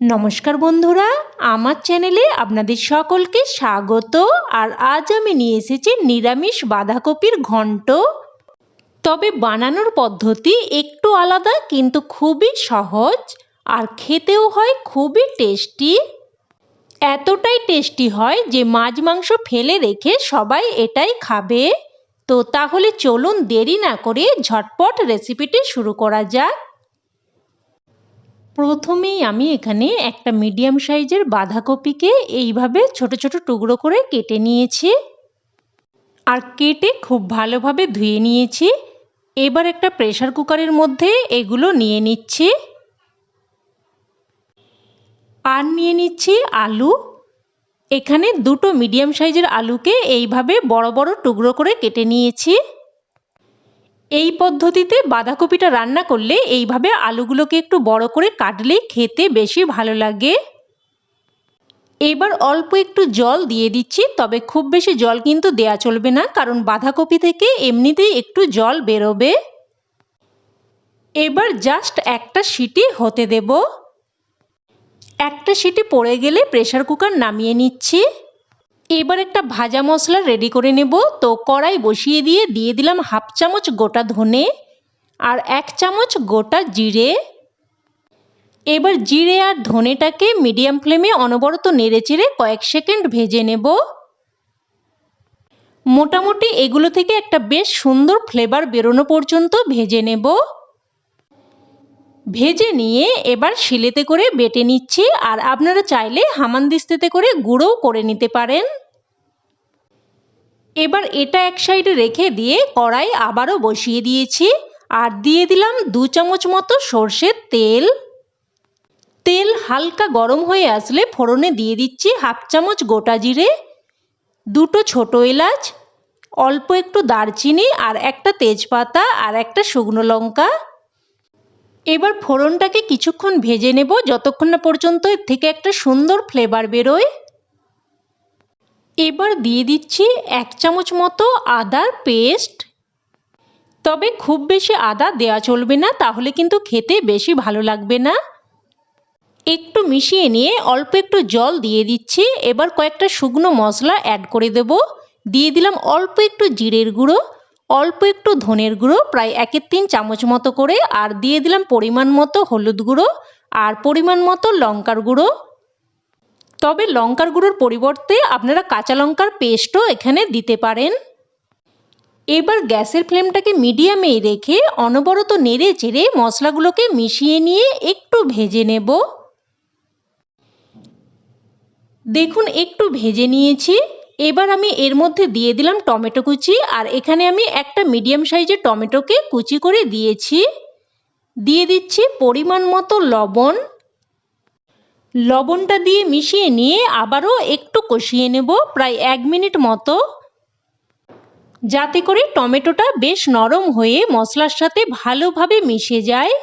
নমস্কার বন্ধুরা, আমার চ্যানেলে আপনাদের সকলকে স্বাগত। আর আজ আমি নিয়ে এসেছি নিরামিষ বাঁধাকপির ঘন্ট। তবে বানানোর পদ্ধতি একটু আলাদা, কিন্তু খুবই সহজ আর খেতেও হয় খুবই টেস্টি। এতটাই টেস্টি হয় যে মাছ মাংস ফেলে রেখে সবাই এটাই খাবে। তো তাহলে চলুন দেরি না করে ঝটপট রেসিপিটি শুরু করা যাক। প্রথমেই আমি এখানে একটা মিডিয়াম সাইজের বাঁধাকপিকে এইভাবে ছোট ছোট টুকরো করে কেটে নিয়েছি। আর কেটে খুব ভালোভাবে ধুয়ে নিয়েছি। এবার একটা প্রেশার কুকারের মধ্যে এগুলো নিয়ে নিচ্ছি। আর নিয়ে নিচ্ছি আলু। এখানে দুটো মিডিয়াম সাইজের আলুকে এইভাবে বড় বড় টুকরো করে কেটে নিয়েছি। এই পদ্ধতিতে বাঁধাকপিটা রান্না করলে এইভাবে আলুগুলোকে একটু বড় করে কাটলে খেতে বেশি ভালো লাগে। এবার অল্প একটু জল দিয়ে দিচ্ছি, তবে খুব বেশি জল কিন্তু দেয়া চলবে না, কারণ বাঁধাকপি থেকে এমনিতেই একটু জল বেরোবে। এবার জাস্ট একটা সিটি হতে দেব। একটা সিটি পড়ে গেলে প্রেশার কুকার নামিয়ে নিচ্ছি। এবার একটা ভাজা মশলা রেডি করে নেব। তো কড়াই বসিয়ে দিয়ে দিয়ে দিলাম হাফ চামচ গোটা ধনে আর এক চামচ গোটা জিরে। এবার জিরে আর ধনেটাকে মিডিয়াম ফ্লেমে অনবরত নেড়ে চেড়ে কয়েক সেকেন্ড ভেজে নেব। মোটামুটি এগুলো থেকে একটা বেশ সুন্দর ফ্লেভার বেরোনো পর্যন্ত ভেজে নেব। ভেজে নিয়ে এবার শিলেতে করে বেটে নিচ্ছি, আর আপনারা চাইলে হামানদিস্তেতে করে গুঁড়োও করে নিতে পারেন। এবার এটা এক সাইডে রেখে দিয়ে কড়াই আবারও বসিয়ে দিয়েছি, আর দিয়ে দিলাম দু চামচ মতো সর্ষের তেল। তেল হালকা গরম হয়ে আসলে ফোড়নে দিয়ে দিচ্ছি হাফ চামচ গোটা জিরে, দুটো ছোট এলাচ, অল্প একটু দারচিনি, আর একটা তেজপাতা, আর একটা শুকনো লঙ্কা। এবার ফোড়নটাকে কিছুক্ষণ ভেজে নেব, যতক্ষণ না পর্যন্ত এর থেকে একটা সুন্দর ফ্লেভার বেরোয়। এবার দিয়ে দিচ্ছি এক চামচ মতো আদার পেস্ট তবে খুব বেশি আদা দেওয়া চলবে না, তাহলে কিন্তু খেতে বেশি ভালো লাগবে না। একটু মিশিয়ে নিয়ে অল্প একটু জল দিয়ে দিচ্ছি। এবার কয়েকটা শুকনো মশলা অ্যাড করে দেব। দিয়ে দিলাম অল্প একটু জিরের গুঁড়ো। অল্প একটু ধনের গুঁড়ো, প্রায় একের তিন চামচ মতো করে, আর দিয়ে দিলাম পরিমাণ মতো হলুদ গুঁড়ো আর পরিমাণ মতো লঙ্কার গুঁড়ো। তবে লঙ্কার গুঁড়োর পরিবর্তে আপনারা কাঁচা লঙ্কার পেস্টও এখানে দিতে পারেন। এবার গ্যাসের ফ্লেমটাকে মিডিয়ামে রেখে অনবরত নেড়ে চেড়ে মশলাগুলোকে মিশিয়ে নিয়ে একটু ভেজে নেব। দেখুন, একটু ভেজে নিয়েছি। এবার আমি এর মধ্যে দিয়ে দিলাম টমেটো কুচি, আর এখানে আমি একটা মিডিয়াম সাইজের টমেটোকে কুচি করে দিয়েছি। দিয়ে দিচ্ছি পরিমাণ মতো লবণ। লবণটা দিয়ে মিশিয়ে নিয়ে আবারও একটু কষিয়ে নেব প্রায় এক মিনিট মতো। যাতে করে টমেটোটা বেশ নরম হয়ে মশলার সাথে ভালোভাবে মিশে যায়।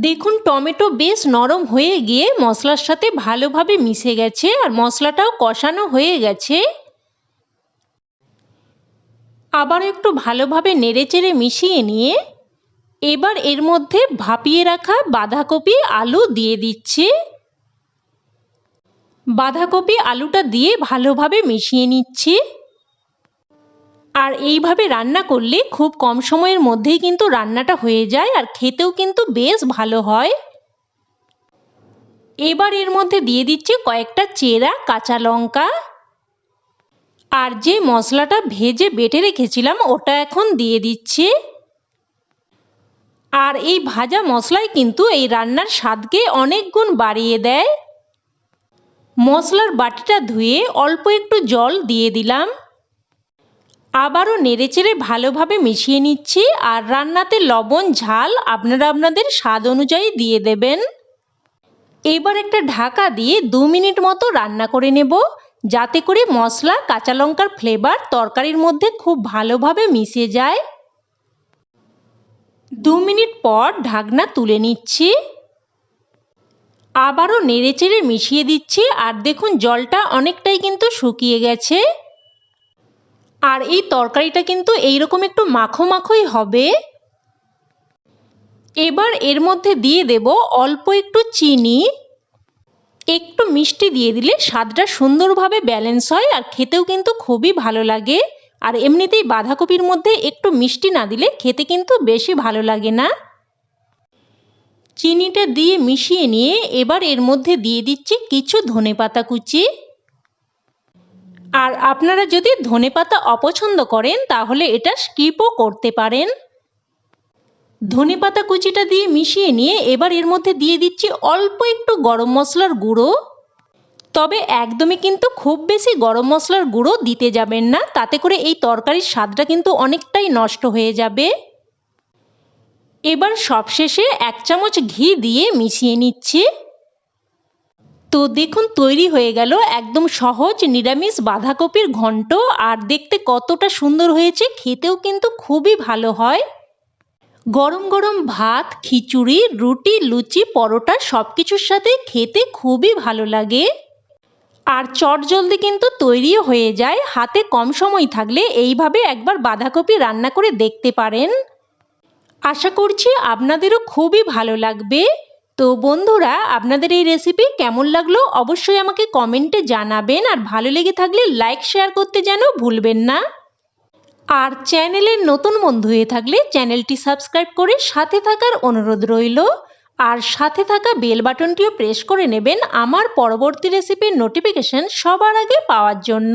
দেখুন, টমেটো বেশ নরম হয়ে গিয়ে মশলার সাথে ভালোভাবে মিশে গেছে আর মশলাটাও কষানো হয়ে গেছে। আবার একটু ভালোভাবে নেড়েচেড়ে মিশিয়ে নিয়ে এবার এর মধ্যে ভাপিয়ে রাখা বাঁধাকপি, আলু দিয়ে দিচ্ছি। বাঁধাকপি, আলুটা দিয়ে ভালোভাবে মিশিয়ে নিচ্ছি। আর এইভাবে রান্না করলে খুব কম সময়ের মধ্যেই কিন্তু রান্নাটা হয়ে যায় আর খেতেও কিন্তু বেশ ভালো হয়। এবার এর মধ্যে দিয়ে দিচ্ছে কয়েকটা চেরা, কাঁচা লঙ্কা। আর যে মশলাটা ভেজে বেটে রেখেছিলাম, ওটা এখন দিয়ে দিচ্ছি। আর এই ভাজা মশলাই কিন্তু এই রান্নার স্বাদকে অনেক গুণ বাড়িয়ে দেয়। মশলার বাটিটা ধুয়ে অল্প একটু জল দিয়ে দিলাম। আবারও নেড়েচেড়ে ভালোভাবে মিশিয়ে নিচ্ছি আর রান্নাতে লবণ, ঝাল আপনারা আপনাদের স্বাদ অনুযায়ী দিয়ে দেবেন। এবার একটা ঢাকা দিয়ে দু মিনিট মতো রান্না করে নেব, যাতে করে মশলা, কাঁচা লঙ্কার ফ্লেভার তরকারির মধ্যে খুব ভালোভাবে মিশে যায়। দু মিনিট পর ঢাকনা তুলে নিচ্ছি। আবারও নেড়েচেড়ে মিশিয়ে দিচ্ছি আর দেখুন জলটা অনেকটাই কিন্তু শুকিয়ে গেছে। আর এই তরকারিটা কিন্তু এইরকম একটু মাখো মাখোই হবে। এবার এর মধ্যে দিয়ে দেব অল্প একটু চিনি। একটু মিষ্টি দিয়ে দিলে স্বাদটা সুন্দরভাবে ব্যালেন্স হয় আর খেতেও কিন্তু খুবই ভালো লাগে। আর এমনিতেই বাঁধাকপির মধ্যে একটু মিষ্টি না দিলে খেতে কিন্তু বেশি ভালো লাগে না। চিনিটা দিয়ে মিশিয়ে নিয়ে এবার এর মধ্যে দিয়ে দিচ্ছি কিছু ধনেপাতা কুচি। আর আপনারা যদি ধনেপাতা অপছন্দ করেন, তাহলে এটা স্কিপও করতে পারেন। ধনেপাতা কুচিটা দিয়ে মিশিয়ে নিয়ে এবার এর মধ্যে দিয়ে দিচ্ছি অল্প একটু গরম মশলার গুঁড়ো। তবে একদমই কিন্তু খুব বেশি গরম মশলার গুঁড়ো দিতে যাবেন না, তাতে করে এই তরকারির স্বাদটা কিন্তু অনেকটাই নষ্ট হয়ে যাবে। এবার সবশেষে এক চামচ ঘি দিয়ে মিশিয়ে নিচ্ছি। তো দেখুন, তৈরি হয়ে গেল একদম সহজ নিরামিষ বাঁধাকপির ঘন্ট। আর দেখতে কতটা সুন্দর হয়েছে, খেতেও কিন্তু খুবই ভালো হয়। গরম গরম ভাত, খিচুড়ি, রুটি, লুচি, পরোটা সব কিছুর সাথে খেতে খুবই ভালো লাগে। আর চট জলদি কিন্তু তৈরিও হয়ে যায়। হাতে কম সময় থাকলে এইভাবে একবার বাঁধাকপি রান্না করে দেখতে পারেন। আশা করছি আপনাদেরও খুবই ভালো লাগবে। তো বন্ধুরা, আপনাদের এই রেসিপি কেমন লাগল অবশ্যই আমাকে কমেন্টে জানাবেন আর ভালো লেগে থাকলে লাইক শেয়ার করতে যেন ভুলবেন না। আর চ্যানেলের নতুন বন্ধু হয়ে থাকলে চ্যানেলটি সাবস্ক্রাইব করে সাথে থাকার অনুরোধ রইল। আর সাথে থাকা বেল বাটনটিও প্রেস করে নেবেন আমার পরবর্তী রেসিপির নোটিফিকেশন সবার আগে পাওয়ার জন্য।